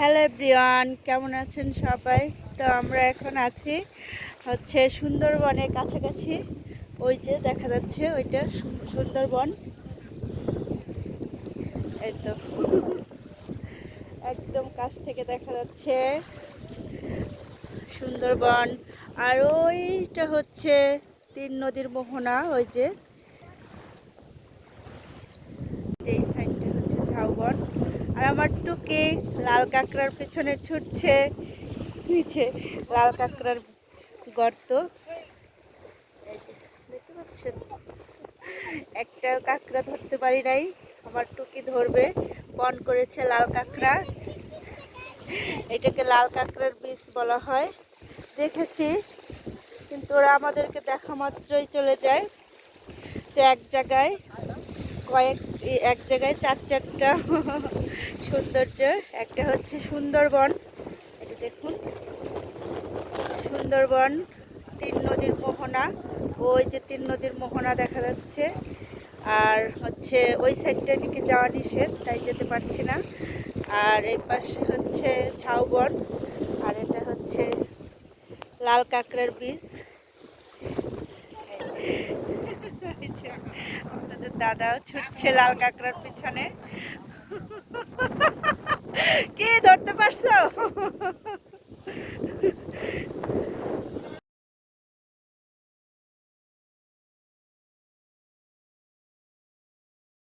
Hello everyone কেমন আছেন সবাই? তো আমরা এখন আছি হচ্ছে সুন্দরবনের কাছাকাছি। ওই যে দেখা যাচ্ছে ওইটা সুন্দরবন। এই তো। একদম কাছ থেকে দেখা যাচ্ছে সুন্দরবন। আর ওইটা হচ্ছে তিন নদীর মোহনা, ওই যে। এই সাইডটা হচ্ছে ঝাউবন। আমার টুকি, লাল কাঁকড়ার পেছনে ছুটছে, নিচে লাল কাঁকড়ার গর্ত। দেখতে পাচ্ছেন? একটা কাঁকড়া ধরতে পারি নাই, আমার টুকি ধরবে, বন করেছে লাল কাঁকড়া। এটাকে লাল কাঁকড়ার বীজ বলা হয়। দেখেছি, কিন্তু ওরা আমাদেরকে দেখা মাত্রই চলে যায়। তো এক জায়গায় কয়েক এক জায়গায় চার চারটা সৌন্দর্য। একটা হচ্ছে সুন্দরবন, এটা দেখুন। সুন্দরবন, তিন নদীর মোহনা, ওই যে তিন নদীর মোহনা দেখা যাচ্ছে। আর হচ্ছে ওই সাইডটা দিকে যাওয়া নিষেধ, তাই যেতে পারছি না। আর এই পাশে হচ্ছে ঝাউবন, আর এটা হচ্ছে লাল কাঁকড়ার বীজ। দাদাও ছুটছে লাল কাঁকড়ার পিছনে। কে ধরতে পারছ?